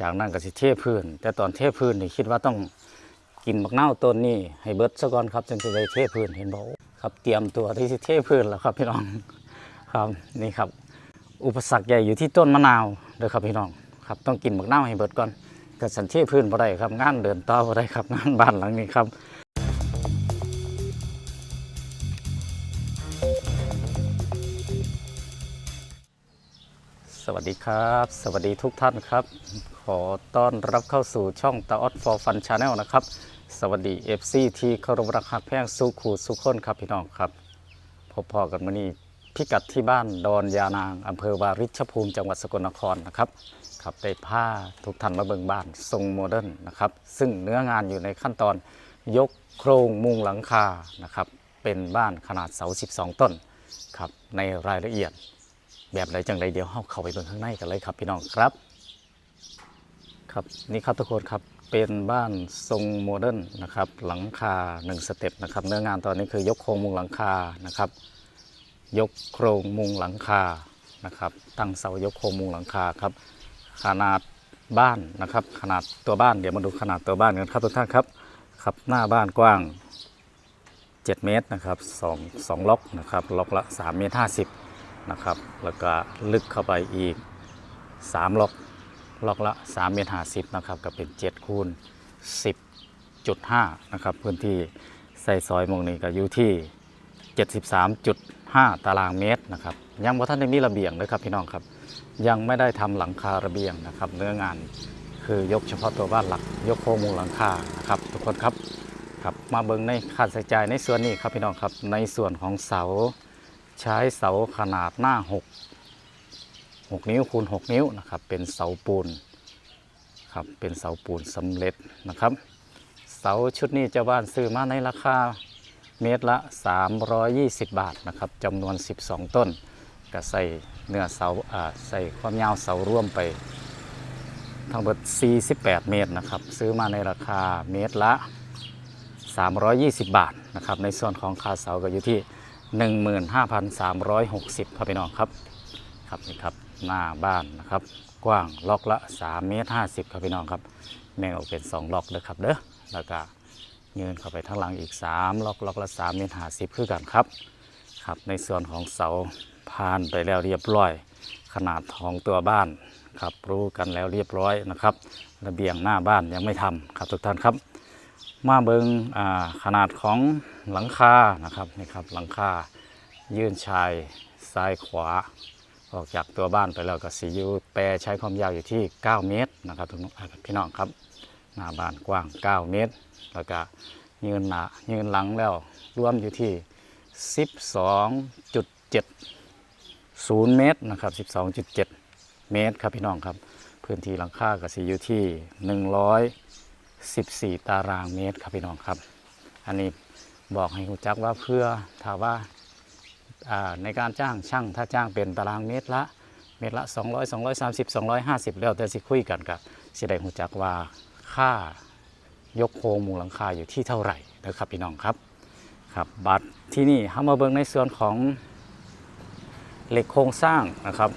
จากนั้นก็สิเทพื้น แต่ตอนเทพื้นนี่คิดว่าต้องกินมะนาวต้นนี่ให้เบิดซะก่อนครับจึงจะได้เทพื้นเห็นบอกครับเตรียมตัวที่สิเทพื้นแล้วครับพี่น้องครับนี่ครับ อุปสรรคใหญ่อยู่ที่ต้นมะนาวเด้อครับพี่น้องครับต้องกินมะนาวให้เบิดก่อนก็สันเทพื้นบ่ได้ครับงานเดินต่อบ่ได้ครับงานบ้านหลังนี้ครับ สวัสดีครับ สวัสดีทุกท่านครับ ขอต้อนรับเข้าสู่ช่องตาออดฟอร์ฟันชาแนลนะครับ สวัสดี FC ที่เคารพรักหักแพงสุขูสุขคนครับพี่น้องครับพบพอกันมื่อนี้พิกัดที่บ้านดอนยานางอำเภอวาริชภูมิจังหวัดสกลนครนะครับครับได้ผ้าทุกท่านมาเบิงบ้านทรงโมเดิร์นนะครับ ซึ่งเนื้องานอยู่ในขั้นตอนยกโครงมุงหลังคานะครับ เป็นบ้านขนาดเสา 12 ต้นครับในรายละเอียด แบบไรจังไรเดียวเราเข้าไปเบิ่งข้างในกันเลยครับพี่น้องครับ ครับนี่ครับทุกคนครับเป็นบ้านทรงโมเดิร์นนะครับหลังคา 1 สเต็ปนะครับเนื้องานตอนนี้คือยกโครงมุงหลังคานะครับ ยกโครงมุงหลังคานะครับ ตั้งเสายกโครงมุงหลังคาครับ ขนาดบ้านนะครับ ขนาดตัวบ้านเดี๋ยวมาดูขนาดตัวบ้านกันครับทุกท่านครับครับหน้าบ้านกว้าง 7 เมตรนะครับ2 2ล็อกนะครับล็อกละ3เมตร50 นะครับแล้วก็ลึกเข้าไปอีก 3 ล็อกล็อกละ3เมตร50นะครับก็เป็น 7 คูณ 10.5 นะครับพื้นที่ใส่ซอยมงนี้ก็อยู่ที่ 73.5 ตารางเมตรนะครับยังบ่าท่านได้มีระเบียงเลยครับพี่น้องครับ ยังไม่ได้ทำหลังคาระเบียงนะครับเนื้องานคือยกเฉพาะตัวบ้านหลัก ยกโครงมุงหลังคานะครับทุกคนครับครับมาเบิ่งในค่าใช้จ่ายในส่วนนี้ครับพี่น้องครับในส่วนของเสา ใช้เสาขนาดหน้า 6 6 นิ้วคูณ 6 นิ้วนะครับ เป็นเสาปูนครับเป็นเสาปูนสำเร็จนะครับ เสาชุดนี้เจ้าบ้านซื้อมาในราคาเมตรละ 320 บาทนะครับจำนวน 12 ต้นก็ใส่เนื้อเสาอ่าใส่ความยาวเสาร่วมไป ทั้งหมด 48 เมตรนะครับ ซื้อมาในราคาเมตรละ 320 บาทนะครับ ในส่วนของค่าเสาก็อยู่ที่ 15,360ครับพี่น้องครับครับนี่ครับหน้าบ้านนะครับ กว้างล็อกละ3เมตร50ครับพี่น้องครับแบ่งออกเป็น 2 ล็อกเลยครับเด้อแล้วก็ยืนเข้าไปทางหลังอีก 3 ล็อกล็อกละ3เมตร50คือกันครับครับ ในส่วนของเสาผ่านไปแล้วเรียบร้อย ขนาดของตัวบ้านครับรู้กันแล้วเรียบร้อยนะครับ ระเบียงหน้าบ้านยังไม่ทำครับทุกท่านครับ มาเบิงขนาดของหลังคานะครับนี่ครับหลังคายื่นชายซ้ายขวา ออกจากตัวบ้านไปแล้วก็สียูแปรใช้ความยาวอยู่ที่ 9 เมตรนะครับทุกท่านพี่น้องครับหน้าบ้านกว้าง 9 เมตร แล้วก็ยืนหน้ายืนหลังแล้วรวมอยู่ที่ 12.7 0 เมตรนะครับ12.7 เมตรครับพี่น้องครับ พื้นที่หลังคาก็สิอยู่ที่ 100 14 ตารางเมตรครับพี่น้องครับ อันนี้บอกให้รู้จักว่าเพื่อถ้าว่าในการจ้างช่างถ้าจ้างเป็นตารางเมตรละเมตรละ 200 230 250 แล้วแต่สิคุยกันกับสิได้รู้จักว่าค่ายกโครงมุงหลังคาอยู่ที่เท่าไหร่นะครับพี่น้องครับครับบัตรที่นี่เข้ามาเบิ่งในส่วนของเหล็กโครงสร้างนะครับ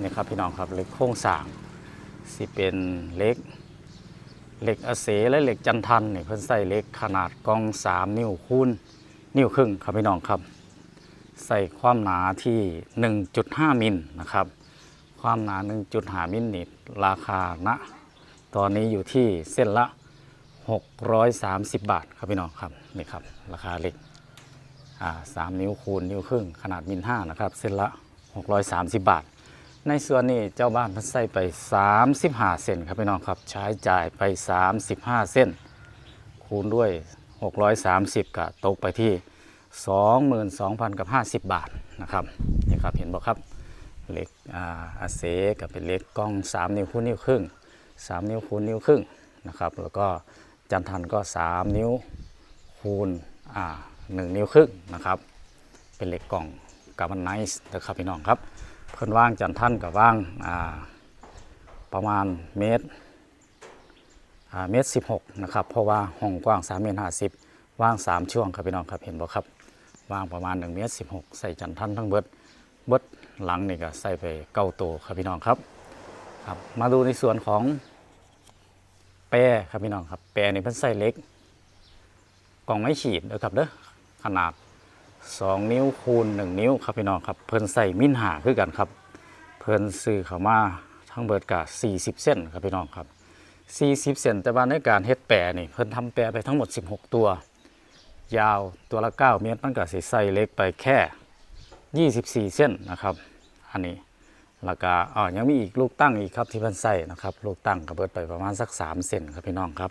นี่ครับพี่น้องครับเหล็กโครงสร้างสิเป็นเหล็ก เหล็กอเสและเหล็กจันทันนี่เพิ่นใส่เหล็กขนาดกอง 3 นิ้วคูณนิ้วครึ่งครับพี่น้องครับ ใส่ความหนาที่ 1.5 มิลนะครับ ความหนา 1.5 มิลนี่ราคาณตอนนี้อยู่ที่เส้นละ 630 บาทครับพี่น้องครับนี่ครับราคาเหล็กอ่าสามนิ้วคูณนิ้วครึ่งขนาดมิลห้านะครับเส้นละ 630 บาท ในส่วนนี้เจ้าบ้านเพันใส่ไป 35เส้นครับพี่น้องครับ ใช้จ่ายไป 35เส้นคูณด้วย 630ก็ตกไปที่ 22,000กับ 50 บาทนะครับนี่ครับเห็นบ่ครับเหล็กอาอาเซกับเป็นเหล็กกล้อง 3 นิ้วคูณนิ้วครึ่ง 3 นิ้วคูณนิ้วครึ่งนะครับแล้วก็จันทันก็ 3 นิ้วคูณอ่าหนึ่งนิ้วครึ่งนะครับเป็นเหล็กกล่องกาบันไนส์นะครับพี่น้องครับ เพิ่นว่างจันท่านกับว่างอ่าประมาณเมตรอ่าเมตรสิบหกนะครับเพราะว่าห้องกว้าง3เมตรห้าสิบว่างสามช่วงครับพี่น้องครับเห็นบ่ครับว่างประมาณ1เมตรสิบหกใส่จันท่านทั้งเบิดเบิดหลังนี่ก็ใส่ไปเก้าตัวครับพี่น้องครับครับ มาดูในส่วนของแปรครับพี่น้องครับแปรนี่เพิ่นใส่เล็กกล่องไม้ขีดเด้อครับเด้อขนาด 2 นิ้วคูณ 1 นิ้วครับพี่น้องครับเพิ่นใส่มิ้นหาคือกันครับ เพิ่นซื้อเข้ามาทั้งเบิดกะ40 เส้นครับพี่น้องครับ40 เส้นแต่ว่าในการเฮ็ดแปรนี่เพิ่นทำแปรไปทั้งหมด 16 ตัว ยาวตัวละ 9 เมตรมันก็สิใส่เล็กไปแค่ 24 เส้นนะครับ อันนี้แล้วก็อ๋อยังมีอีกลูกตั้งอีกครับที่เพิ่นใส่นะครับลูกตั้งก็เบิดไปประมาณสัก 3เซนครับพี่น้องครับ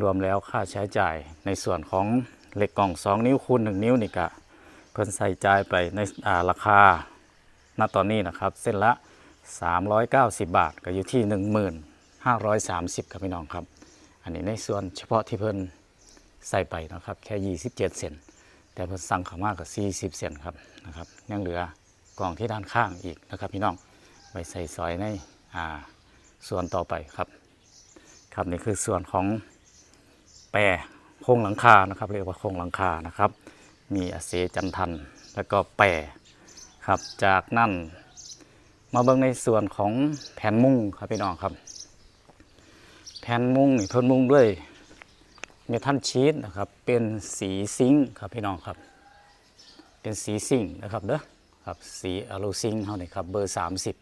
รวมแล้วค่าใช้จ่ายในส่วนของเหล็กกล่อง 2 นิ้วคูณ 1 นิ้วนี่ก็ เพิ่นใส่ใจไปในาราคาณตอนนี้นะครับ เส้นละ 390 บาท ก็อยู่ที่ 1530ครับพี่น้องครับ อันนี้ในส่วนเฉพาะที่เพิ่นใส่ไปนะครับ แค่ 27 เซนแต่เพิ่นสั่งข้ามาก็40 เซนครับนะครับยังเหลือกล่องที่ด้านข้างอีกนะครับพี่น้องไปใส่ซอยในส่วนต่อไปครับครับนี่คือส่วนของแปรโครงหลังคานะครับ เรียกว่าโครงหลังคานะครับ มีอาเสจันทัน แล้วก็แปรครับ จากนั้นมาเบิ่งในส่วนของแผ่นมุ้งครับพี่น้องครับ แผ่นมุ้งนี่เพิ่นมุ้งด้วยเมทัลชีตนะครับ เป็นสีซิงค์ครับพี่น้องครับ เป็นสีซิงค์นะครับเด้อครับสีอะลูซิงค์เฮานี่ครับเบอร์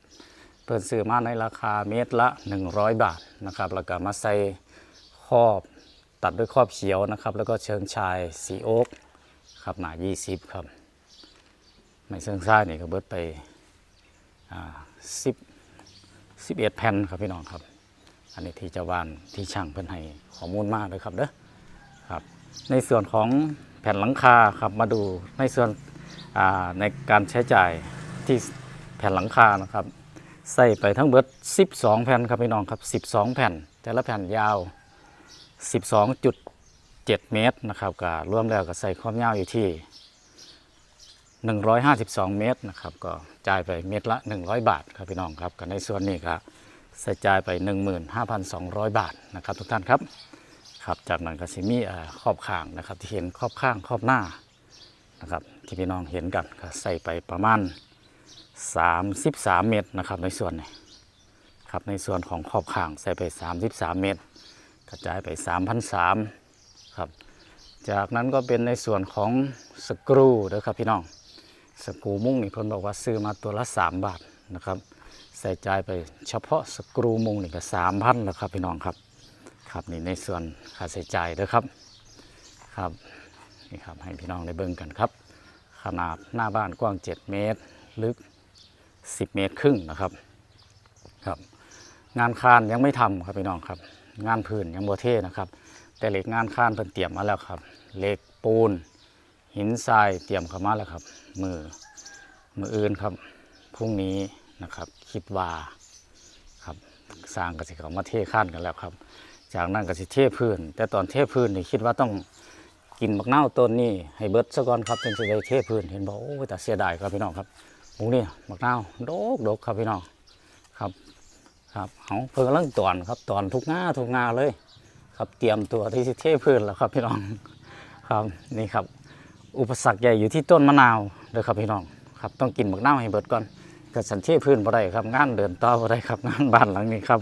30 เพิ่นซื้อมาในราคาเมตรละ 100 บาทนะครับแล้วก็มาใส่ครอบตัดด้วยครอบเขียวนะครับ แล้วก็เชิงชายสีโอ๊ก ครับหนา20ครับไม่เชิงซ้ายนี่ก็เบิดไปอ่า10 11แผ่นครับพี่น้องครับ อันนี้ที่เจ้าวานที่ช่างเพิ่นให้ข้อมูลมากเลยครับเด้อครับ ในส่วนของแผ่นหลังคาครับมาดูในส่วนอ่าในการใช้จ่ายที่แผ่นหลังคานะครับใส่ไปทั้งเบิด 12 แผ่นครับพี่น้องครับ 12 แผ่น แต่ละแผ่นยาว 12.7 เมตรนะครับก็รวมแล้วก็ใส่ความยาวอยู่ที่ 152 เมตรนะครับก็จ่ายไปเมตรละ 100 บาทครับพี่น้องครับก็ในส่วนนี้ก็ใส่จ่ายไป 15,200 บาทนะครับทุกท่านครับครับจากนั้นก็สิมีเอ่อขอบข้างนะครับที่เห็นขอบข้างขอบหน้านะครับที่พี่น้องเห็นกันก็ใส่ไปประมาณ 33 เมตรนะครับในส่วนนี้ครับในส่วนของขอบข้างใส่ไป 33 เมตร กระจายไป3,003 ครับ จากนั้นก็เป็นในส่วนของสกรูนะครับพี่น้องสกรูมุ้งนี่เพิ่นบอกว่าซื้อมาตัวละ 3 บาทนะครับ ใส่ใจายไปเฉพาะสกรูมุ้งนี่ก็3,000แล้วครับพี่น้องครับครับนี่ในส่วนค่าใช้จ่ายเด้อครับครับนี่ครับให้พี่น้องได้เบิ่งกันครับ ขนาดหน้าบ้านกว้าง 7 เมตรลึก 10 เมตรครึ่งนะครับครับ งานคานยังไม่ทำครับพี่น้องครับ งานพื้นยังบ่เท่นะครับ แต่เหล็กงานคานเพิ่นเตรียมมาแล้วครับเหล็กปูน หินทรายเตรียมเข้ามาแล้วครับ มือมืออื่นครับพรุ่งนี้นะครับ คิดว่าครับสร้างกสิเขามาเทข้านกันแล้วครับ จากนั้นก็สิเทพื้น แต่ตอนเทพื้นนี่คิดว่าต้องกินมะนาวต้นนี้ให้เบิดซะก่อนครับจึงจะได้เทพื้นเห็นบอกโอ้แต่เสียดายครับพี่น้องครับหมูนี่มะนาวโดกโดกครับพี่น้องครับครับเอาเพิ่งกำลังตอนครับตอนทุกงาทุกงาเลย ครับเตรียมตัวที่จะเทพื้นแล้วครับพี่น้องครับนี่ครับ อุปสรรคใหญ่อยู่ที่ต้นมะนาวเลยครับพี่น้องครับต้องกินมะนาวให้เบิดก่อนเกิดสันเทพื้นบ่ได้ครับงานเดินต่อบ่ได้ครับงานบ้านหลังนี้ครับ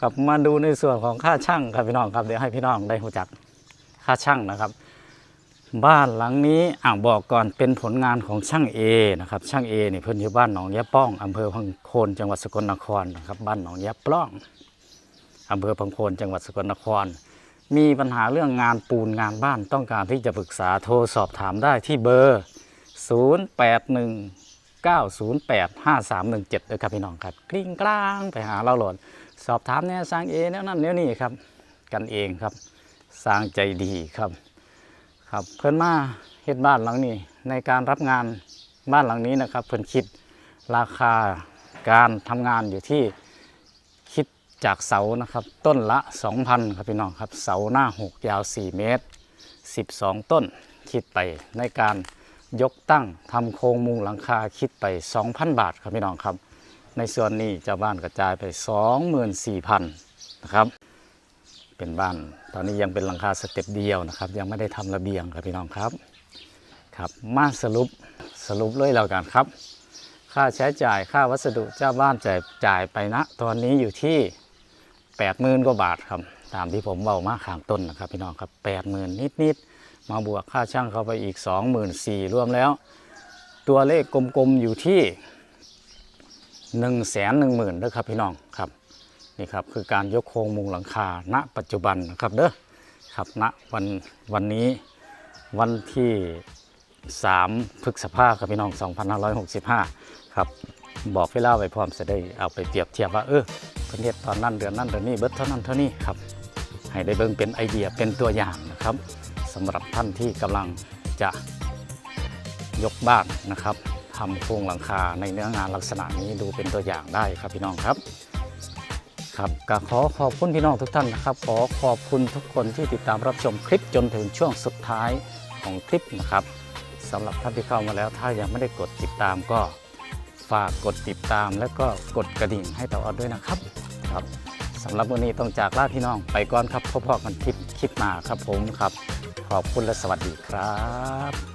ครับมาดูในส่วนของค่าช่างครับพี่น้องครับเดี๋ยวให้พี่น้องได้รู้จักค่าช่างนะครับ บ้านหลังนี้อ่าบอกก่อนเป็นผลงานของช่างเอนะครับช่างเอนี่เพิ่นอยู่บ้านหนองยะป้องอำเภอพังโคนจังหวัดสกลนครนะครับบ้านหนองยะปล้องอำเภอพังโคนจังหวัดสกลนคร มีปัญหาเรื่องงานปูนงานบ้านต้องการที่จะปรึกษาโทรสอบถามได้ที่เบอร์ 081 908 5317ด้วยครับพี่น้องครับกลิ้งกลางไปหาเราโหลดสอบถามเนี่ยสร้างเอแนวนั้นแนวนี้ครับ กันเองครับสร้างใจดีครับ ครับเพิ่นมาเฮ็ดบ้านหลังนี้ ในการรับงานบ้านหลังนี้นะครับ เพิ่นคิดราคาการทำงานอยู่ที่ จากเสานะครับต้นละ 2,000ครับพี่น้องครับเสาหน้า 6 ยาว 4 เมตร 12 ต้นคิดไปในการยกตั้งทำโครงมุงหลังคาคิดไป 2,000 บาทครับพี่น้องครับ ในส่วนนี้เจ้าบ้านกระจายไป 24,000นะครับเป็นบ้านตอนนี้ยังเป็นหลังคาสเต็ปเดียวนะครับ ยังไม่ได้ทำระเบียงครับพี่น้องครับครับมาสรุปสรุปเลยแล้วกันครับ ค่าใช้จ่ายค่าวัสดุเจ้าบ้านจ่ายจ่ายไปนะ ตอนนี้อยู่ที่ 80,000กว่าบาทครับ ตามที่ผมเบามาข้างต้นนะครับ พี่น้องครับ80,000นิดๆมาบวกค่าช่างเข้าไปอีก24,000รวมแล้ว ตัวเลขกลมๆอยู่ที่1 1 0 0 0 0นะครับพี่น้องครับนี่ครับคือการยกโครงมุงหลังคาณ ปัจจุบันนะครับเด้อครับณวันวันนี้วันที่3พฤษภาครับพี่น้อง 2565 ครับ บอกเวลาไว้พร้อมจะได้เอาไปเปรียบเทียบว่า เออ ประเทศตอนนั้นเดือนนั้นเดือนนี้เบิดเท่านั้นเท่านี้ครับ ให้ได้เบิ่งเป็นไอเดียเป็นตัวอย่างนะครับสำหรับท่านที่กำลังจะยกบ้านนะครับทำโครงหลังคาในเนื้องานลักษณะนี้ดูเป็นตัวอย่างได้ครับพี่น้องครับครับก็ขอขอบคุณพี่น้องทุกท่านนะครับ ขอขอบคุณทุกคนที่ติดตามรับชมคลิปจนถึงช่วงสุดท้ายของคลิปนะครับสำหรับท่านที่เข้ามาแล้ว ถ้ายังไม่ได้กดติดตามก็ฝากกดติดตามและก็กดกระดิ่งให้เต่อออดด้วยนะครับ ครับสำหรับวันนี้ต้องจากลาพี่น้องไปก่อนครับพบกันคลิปคลิปหน้าครับผมครับ ขอบคุณและสวัสดีครับ